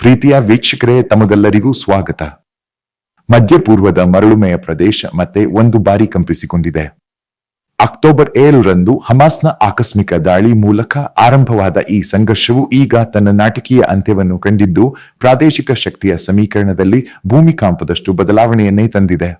ಪ್ರೀತಿಯ ವೀಕ್ಷಕರೇ, ತಮಗೆಲ್ಲರಿಗೂ ಸ್ವಾಗತ. ಮಧ್ಯಪೂರ್ವದ ಮರಳುಮೆಯ ಪ್ರದೇಶ ಮತ್ತೆ ಒಂದು ಬಾರಿ ಕಂಪಿಸಿಕೊಂಡಿದೆ. ಅಕ್ಟೋಬರ್ ಏಳರಂದು ಹಮಾಸ್ನ ಆಕಸ್ಮಿಕ ದಾಳಿ ಮೂಲಕ ಆರಂಭವಾದ ಈ ಸಂಘರ್ಷವು ಈಗ ತನ್ನ ನಾಟಕೀಯ ಅಂತ್ಯವನ್ನು ಕಂಡಿದ್ದು, ಪ್ರಾದೇಶಿಕ ಶಕ್ತಿಯ ಸಮೀಕರಣದಲ್ಲಿ ಭೂಮಿಕಾಂಪದಷ್ಟು ಬದಲಾವಣೆಯನ್ನೇ ತಂದಿದೆ.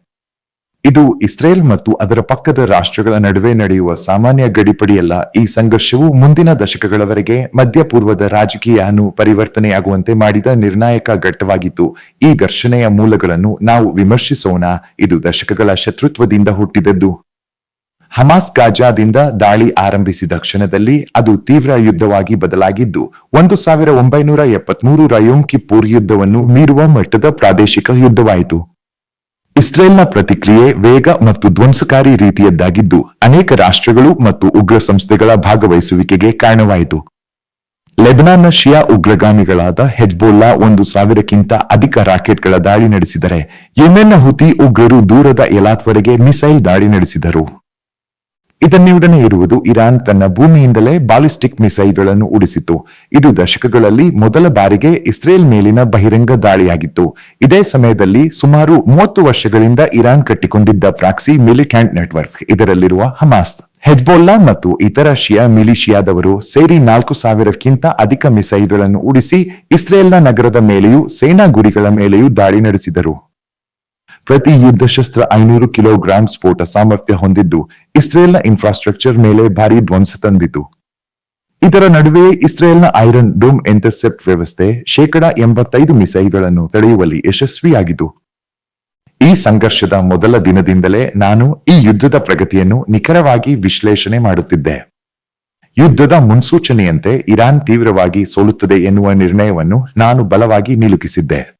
ಇದು ಇಸ್ರೇಲ್ ಮತ್ತು ಅದರ ಪಕ್ಕದ ರಾಷ್ಟ್ರಗಳ ನಡುವೆ ನಡೆಯುವ ಸಾಮಾನ್ಯ ಗಡಿಪಡಿಯಲ್ಲ. ಈ ಸಂಘರ್ಷವು ಮುಂದಿನ ದಶಕಗಳವರೆಗೆ ಮಧ್ಯಪೂರ್ವದ ರಾಜಕೀಯನು ಪರಿವರ್ತನೆಯಾಗುವಂತೆ ಮಾಡಿದ ನಿರ್ಣಾಯಕ ಘಟ್ಟವಾಗಿತ್ತು. ಈ ಘರ್ಷಣೆಯ ಮೂಲಗಳನ್ನು ನಾವು ವಿಮರ್ಶಿಸೋಣ. ಇದು ದಶಕಗಳ ಶತ್ರುತ್ವದಿಂದ ಹುಟ್ಟಿದದ್ದು. ಹಮಾಸ್ ಗಾಜಾದಿಂದ ದಾಳಿ ಆರಂಭಿಸಿದ ಕ್ಷಣದಲ್ಲಿ ಅದು ತೀವ್ರ ಯುದ್ಧವಾಗಿ ಬದಲಾಗಿದ್ದು, ಒಂದು ಸಾವಿರ ಒಂಬೈನೂರ ಎಪ್ಪತ್ಮೂರು ರಯೋಮ್ ಕಿಪ್ಪೂರ್ ಯುದ್ಧವನ್ನು ಮೀರುವ ಮಟ್ಟದ ಪ್ರಾದೇಶಿಕ ಯುದ್ಧವಾಯಿತು. ಇಸ್ರೇಲ್ನ ಪ್ರತಿಕ್ರಿಯೆ ವೇಗ ಮತ್ತು ಧ್ವಂಸಕಾರಿ ರೀತಿಯದ್ದಾಗಿದ್ದು, ಅನೇಕ ರಾಷ್ಟ್ರಗಳು ಮತ್ತು ಉಗ್ರ ಸಂಸ್ಥೆಗಳ ಭಾಗವಹಿಸುವಿಕೆಗೆ ಕಾರಣವಾಯಿತು. ಲೆಬನಾನ್ನ ಶಿಯಾ ಉಗ್ರಗಾಮಿಗಳಾದ ಹೆಜ್ಬೋಲ್ಲಾ ಒಂದು ಸಾವಿರಕ್ಕಿಂತ ಅಧಿಕ ರಾಕೆಟ್ಗಳ ದಾಳಿ ನಡೆಸಿದರೆ, ಯೆಮೆನ್ನ ಹುತಿ ಉಗ್ರರು ದೂರದ ಎಲಾತ್ವರೆಗೆ ಮಿಸೈಲ್ ದಾಳಿ ನಡೆಸಿದರು. ಇದನ್ನಿಡನೆ ಇರುವುದು ಇರಾನ್ ತನ್ನ ಭೂಮಿಯಿಂದಲೇ ಬಾಲಿಸ್ಟಿಕ್ ಮಿಸೈಲ್ಗಳನ್ನು ಉಡಿಸಿತು. ಇದು ದಶಕಗಳಲ್ಲಿ ಮೊದಲ ಬಾರಿಗೆ ಇಸ್ರೇಲ್ ಮೇಲಿನ ಬಹಿರಂಗ ದಾಳಿಯಾಗಿತ್ತು. ಇದೇ ಸಮಯದಲ್ಲಿ ಸುಮಾರು ಮೂವತ್ತು ವರ್ಷಗಳಿಂದ ಇರಾನ್ ಕಟ್ಟಿಕೊಂಡಿದ್ದ ಪ್ರಾಕ್ಸಿ ಮಿಲಿಟೆಂಟ್ ನೆಟ್ವರ್ಕ್, ಇದರಲ್ಲಿರುವ ಹಮಾಸ್, ಹೆಜ್ಬೋಲ್ಲಾ ಮತ್ತು ಇತರ ಶಿಯಾ ಮಿಲಿಷಿಯಾದವರು ಸೇರಿ ನಾಲ್ಕು ಸಾವಿರಕ್ಕಿಂತ ಅಧಿಕ ಮಿಸೈಲ್ಗಳನ್ನು ಉಡಿಸಿ ಇಸ್ರೇಲ್ನ ನಗರದ ಮೇಲೆಯೂ ಸೇನಾ ಗುರಿಗಳ ಮೇಲೆಯೂ ದಾಳಿ ನಡೆಸಿದರು. ಪ್ರತಿ ಯುದ್ಧ ಶಸ್ತ್ರ ಐನೂರು ಕಿಲೋಗ್ರಾಂ ಸ್ಫೋಟ ಸಾಮರ್ಥ್ಯ ಹೊಂದಿದ್ದು ಇಸ್ರೇಲ್ನ ಇನ್ಫ್ರಾಸ್ಟ್ರಕ್ಚರ್ ಮೇಲೆ ಭಾರಿ ಧ್ವಂಸ ತಂದಿತು. ಇದರ ನಡುವೆಯೇ ಇಸ್ರೇಲ್ನ ಐರನ್ ಡೋಮ್ ಇಂಟರ್ಸೆಪ್ಟ್ ವ್ಯವಸ್ಥೆ ಶೇಕಡ ಎಂಬತ್ತೈದು ಮಿಸೈಲ್ಗಳನ್ನು ತಡೆಯುವಲ್ಲಿ ಯಶಸ್ವಿಯಾಗಿತು ಈ ಸಂಘರ್ಷದ ಮೊದಲ ದಿನದಿಂದಲೇ ನಾನು ಈ ಯುದ್ಧದ ಪ್ರಗತಿಯನ್ನು ನಿಖರವಾಗಿ ವಿಶ್ಲೇಷಣೆ ಮಾಡುತ್ತಿದ್ದೆ. ಯುದ್ಧದ ಮುನ್ಸೂಚನೆಯಂತೆ ಇರಾನ್ ತೀವ್ರವಾಗಿ ಸೋಲುತ್ತದೆ ಎನ್ನುವ ನಿರ್ಣಯವನ್ನು ನಾನು ಬಲವಾಗಿ ನಿಲುಕಿಸಿದ್ದೆ.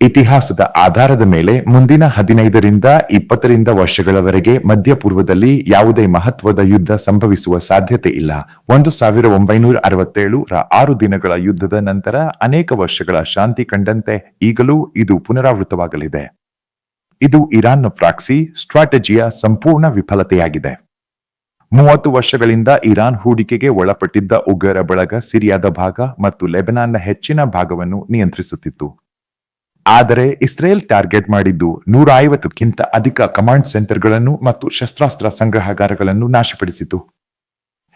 ಇತಿಹಾಸದ ಆಧಾರದ ಮೇಲೆ ಮುಂದಿನ ಹದಿನೈದರಿಂದ ಇಪ್ಪತ್ತರಿಂದ ವರ್ಷಗಳವರೆಗೆ ಮಧ್ಯಪೂರ್ವದಲ್ಲಿ ಯಾವುದೇ ಮಹತ್ವದ ಯುದ್ಧ ಸಂಭವಿಸುವ ಸಾಧ್ಯತೆ ಇಲ್ಲ. ಒಂದು ಸಾವಿರ ಒಂಬೈನೂರ ಅರವತ್ತೇಳು ರ ಆರು ದಿನಗಳ ಯುದ್ಧದ ನಂತರ ಅನೇಕ ವರ್ಷಗಳ ಶಾಂತಿ ಕಂಡಂತೆ ಈಗಲೂ ಇದು ಪುನರಾವೃತವಾಗಲಿದೆ. ಇದು ಇರಾನ್ನ ಪ್ರಾಕ್ಸಿ ಸ್ಟ್ರಾಟಜಿಯ ಸಂಪೂರ್ಣ ವಿಫಲತೆಯಾಗಿದೆ. ಮೂವತ್ತು ವರ್ಷಗಳಿಂದ ಇರಾನ್ ಹೂಡಿಕೆಗೆ ಒಳಪಟ್ಟಿದ್ದ ಉಗ್ರರ ಬಳಗ ಸಿರಿಯಾದ ಭಾಗ ಮತ್ತು ಲೆಬನಾನ್ನ ಹೆಚ್ಚಿನ ಭಾಗವನ್ನು ನಿಯಂತ್ರಿಸುತ್ತಿತ್ತು. ಆದರೆ ಇಸ್ರೇಲ್ ಟಾರ್ಗೆಟ್ ಮಾಡಿದ್ದು ನೂರ ಐವತ್ತಕ್ಕಿಂತ ಅಧಿಕ ಕಮಾಂಡ್ ಸೆಂಟರ್ಗಳನ್ನು ಮತ್ತು ಶಸ್ತ್ರಾಸ್ತ್ರ ಸಂಗ್ರಹಗಾರಗಳನ್ನು ನಾಶಪಡಿಸಿತು.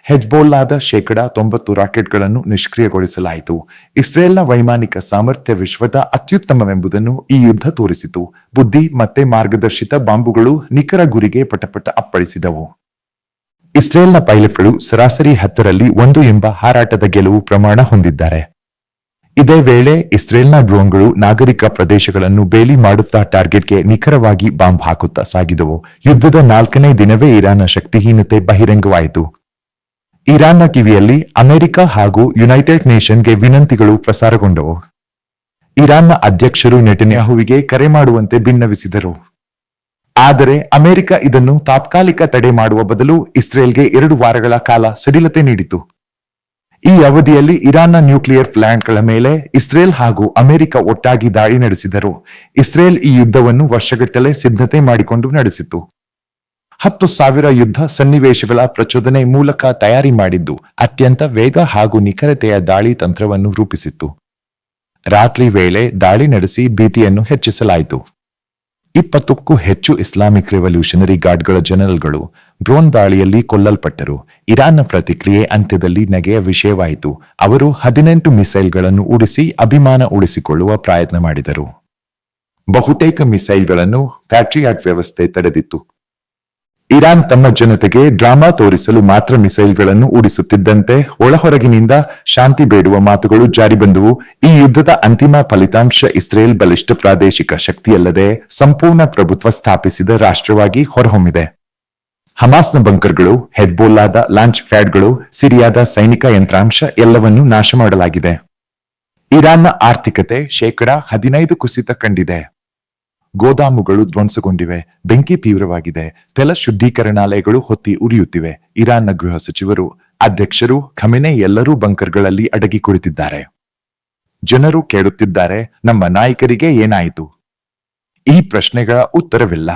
ಹೆಜ್ಬೋಲ್ಲಾದ ಶೇಕಡ ತೊಂಬತ್ತು ರಾಕೆಟ್ಗಳನ್ನು ನಿಷ್ಕ್ರಿಯಗೊಳಿಸಲಾಯಿತು. ಇಸ್ರೇಲ್ನ ವೈಮಾನಿಕ ಸಾಮರ್ಥ್ಯ ವಿಶ್ವದ ಅತ್ಯುತ್ತಮವೆಂಬುದನ್ನು ಈ ಯುದ್ಧ ತೋರಿಸಿತು. ಬುದ್ಧಿ ಮತ್ತೆ ಮಾರ್ಗದರ್ಶಿತ ಬಾಂಬುಗಳು ನಿಖರ ಗುರಿಗೆ ಪಟಪಟ ಅಪ್ಪಳಿಸಿದವು. ಇಸ್ರೇಲ್ನ ಪೈಲಟ್ಗಳು ಸರಾಸರಿ ಹತ್ತರಲ್ಲಿ ಒಂದು ಎಂಬ ಹಾರಾಟದ ಗೆಲುವು ಪ್ರಮಾಣ ಹೊಂದಿದ್ದಾರೆ. ಇದೇ ವೇಳೆ ಇಸ್ರೇಲ್ನ ಡ್ರೋನ್ಗಳು ನಾಗರಿಕ ಪ್ರದೇಶಗಳನ್ನು ಬೇಲಿ ಮಾಡುತ್ತಾ ಟಾರ್ಗೆಟ್ಗೆ ನಿಖರವಾಗಿ ಬಾಂಬ್ ಹಾಕುತ್ತಾ ಸಾಗಿದವು. ಯುದ್ಧದ ನಾಲ್ಕನೇ ದಿನವೇ ಇರಾನ್ನ ಶಕ್ತಿಹೀನತೆ ಬಹಿರಂಗವಾಯಿತು. ಇರಾನ್ನ ಕಿವಿಯಲ್ಲಿ ಅಮೆರಿಕ ಹಾಗೂ ಯುನೈಟೆಡ್ ನೇಷನ್ಗೆ ವಿನಂತಿಗಳು ಪ್ರಸಾರಗೊಂಡವು. ಇರಾನ್ನ ಅಧ್ಯಕ್ಷರು ನೆಟನ್ಯಾಹುವಿಗೆ ಕರೆ ಮಾಡುವಂತೆ ಭಿನ್ನವಿಸಿದರು ಆದರೆ ಅಮೆರಿಕ ಇದನ್ನು ತಾತ್ಕಾಲಿಕ ತಡೆ ಮಾಡುವ ಬದಲು ಇಸ್ರೇಲ್ಗೆ ಎರಡು ವಾರಗಳ ಕಾಲ ಸಡಿಲತೆ ನೀಡಿತು. ಈ ಅವಧಿಯಲ್ಲಿ ಇರಾನ್ನ ನ್ಯೂಕ್ಲಿಯರ್ ಪ್ಲಾಂಟ್ಗಳ ಮೇಲೆ ಇಸ್ರೇಲ್ ಹಾಗೂ ಅಮೆರಿಕ ಒಟ್ಟಾಗಿ ದಾಳಿ ನಡೆಸಿದರು. ಇಸ್ರೇಲ್ ಈ ಯುದ್ಧವನ್ನು ವರ್ಷಗಟ್ಟಲೆ ಸಿದ್ಧತೆ ಮಾಡಿಕೊಂಡು ನಡೆಸಿತು. ಹತ್ತು ಸಾವಿರ ಯುದ್ಧ ಸನ್ನಿವೇಶಗಳ ಪ್ರಚೋದನೆ ಮೂಲಕ ತಯಾರಿ ಮಾಡಿದ್ದು, ಅತ್ಯಂತ ವೇಗ ಹಾಗೂ ನಿಖರತೆಯ ದಾಳಿ ತಂತ್ರವನ್ನು ರೂಪಿಸಿತ್ತು. ರಾತ್ರಿ ವೇಳೆ ದಾಳಿ ನಡೆಸಿ ಭೀತಿಯನ್ನು ಹೆಚ್ಚಿಸಲಾಯಿತು. ಇಪ್ಪತ್ತಕ್ಕೂ ಹೆಚ್ಚು ಇಸ್ಲಾಮಿಕ್ ರೆವಲ್ಯೂಷನರಿ ಗಾರ್ಡ್ಗಳ ಜನರಲ್ಗಳು ಡ್ರೋನ್ ದಾಳಿಯಲ್ಲಿ ಕೊಲ್ಲಲ್ಪಟ್ಟರು. ಇರಾನ್ನ ಪ್ರತಿಕ್ರಿಯೆ ಅಂತ್ಯದಲ್ಲಿ ನಗೆಯ ವಿಷಯವಾಯಿತು. ಅವರು ಹದಿನೆಂಟು ಮಿಸೈಲ್ಗಳನ್ನು ಉಡಿಸಿ ಅಭಿಮಾನ ಉಳಿಸಿಕೊಳ್ಳುವ ಪ್ರಯತ್ನ ಮಾಡಿದರು. ಬಹುತೇಕ ಮಿಸೈಲ್ಗಳನ್ನು ಪ್ಯಾಟ್ರಿಯಾಟ್ ವ್ಯವಸ್ಥೆ ತಡೆದಿತ್ತು. ಇರಾನ್ ತಮ್ಮ ಜನತೆಗೆ ಡ್ರಾಮಾ ತೋರಿಸಲು ಮಾತ್ರ ಮಿಸೈಲ್ಗಳನ್ನು ಉಡಿಸುತ್ತಿದ್ದಂತೆ ಒಳಹೊರಗಿನಿಂದ ಶಾಂತಿ ಬೇಡುವ ಮಾತುಗಳು ಜಾರಿ ಬಂದವು. ಈ ಯುದ್ಧದ ಅಂತಿಮ ಫಲಿತಾಂಶ ಇಸ್ರೇಲ್ ಬಲಿಷ್ಠ ಪ್ರಾದೇಶಿಕ ಶಕ್ತಿಯಲ್ಲದೆ ಸಂಪೂರ್ಣ ಪ್ರಭುತ್ವ ಸ್ಥಾಪಿಸಿದ ರಾಷ್ಟ್ರವಾಗಿ ಹೊರಹೊಮ್ಮಿದೆ. ಹಮಾಸ್ನ ಬಂಕರ್ಗಳು ಹೆದ್ಬೋಲಾದ ಲಾಂಚ್ ಫ್ಯಾಡ್ಗಳು ಸಿರಿಯಾದ ಸೈನಿಕ ಯಂತ್ರಾಂಶ ಎಲ್ಲವನ್ನೂ ನಾಶ ಮಾಡಲಾಗಿದೆ. ಇರಾನ್ನ ಆರ್ಥಿಕತೆ ಶೇಕಡಾ ಹದಿನೈದು ಕುಸಿತ ಕಂಡಿದೆ. ಗೋದಾಮುಗಳು ಧ್ವಂಸಗೊಂಡಿವೆ, ಬೆಂಕಿ ತೀವ್ರವಾಗಿದೆ, ತೆಲ ಶುದ್ಧೀಕರಣಾಲಯಗಳು ಹೊತ್ತಿ ಉರಿಯುತ್ತಿವೆ, ಇರಾನ್ನ ಗೃಹ ಸಚಿವರು, ಅಧ್ಯಕ್ಷರು, ಖಮೆನೆ ಎಲ್ಲರೂ ಬಂಕರ್ಗಳಲ್ಲಿ ಅಡಗಿ ಕುಳಿತಿದ್ದಾರೆ. ಜನರು ಕೇಳುತ್ತಿದ್ದಾರೆ, ನಮ್ಮ ನಾಯಕರಿಗೆ ಏನಾಯಿತು? ಈ ಪ್ರಶ್ನೆಗಳ ಉತ್ತರವಿಲ್ಲ.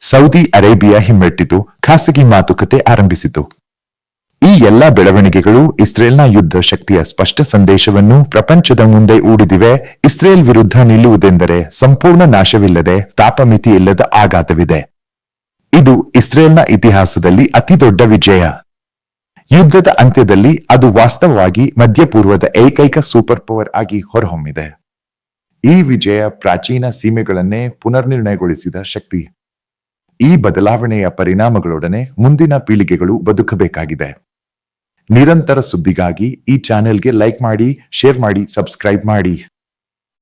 ಸೌದಿ ಅರೇಬಿಯಾ ಹಿಮ್ಮೆಟ್ಟಿತು, ಖಾಸಗಿ ಮಾತುಕತೆ ಆರಂಭಿಸಿತು. ಈ ಎಲ್ಲ ಬೆಳವಣಿಗೆಗಳು ಇಸ್ರೇಲ್ನ ಯುದ್ಧ ಶಕ್ತಿಯ ಸ್ಪಷ್ಟ ಸಂದೇಶವನ್ನು ಪ್ರಪಂಚದ ಮುಂದೆ ಊಡಿದಿವೆ. ಇಸ್ರೇಲ್ ವಿರುದ್ಧ ನಿಲ್ಲುವುದೆಂದರೆ ಸಂಪೂರ್ಣ ನಾಶವಿಲ್ಲದೆ ತಾಪಮಿತಿ ಇಲ್ಲದ ಆಘಾತವಿದೆ. ಇದು ಇಸ್ರೇಲ್ನ ಇತಿಹಾಸದಲ್ಲಿ ಅತಿದೊಡ್ಡ ವಿಜಯ. ಯುದ್ಧದ ಅಂತ್ಯದಲ್ಲಿ ಅದು ವಾಸ್ತವವಾಗಿ ಮಧ್ಯಪೂರ್ವದ ಏಕೈಕ ಸೂಪರ್ ಪವರ್ ಆಗಿ ಹೊರಹೊಮ್ಮಿದೆ. ಈ ವಿಜಯ ಪ್ರಾಚೀನ ಸೀಮೆಗಳನ್ನೇ ಪುನರ್ನಿರ್ಣಯಗೊಳಿಸಿದ ಶಕ್ತಿ. ಈ ಬದಲಾವಣೆಯ ಪರಿಣಾಮಗಳೊಡನೆ ಮುಂದಿನ ಪೀಳಿಗೆಗಳು ಬದುಕಬೇಕಾಗಿದೆ. ನಿರಂತರ ಸುದ್ದಿಗಾಗಿ ಈ ಚಾನೆಲ್ಗೆ ಲೈಕ್ ಮಾಡಿ ಶೇರ್ ಮಾಡಿ ಸಬ್ಸ್ಕ್ರೈಬ್ ಮಾಡಿ.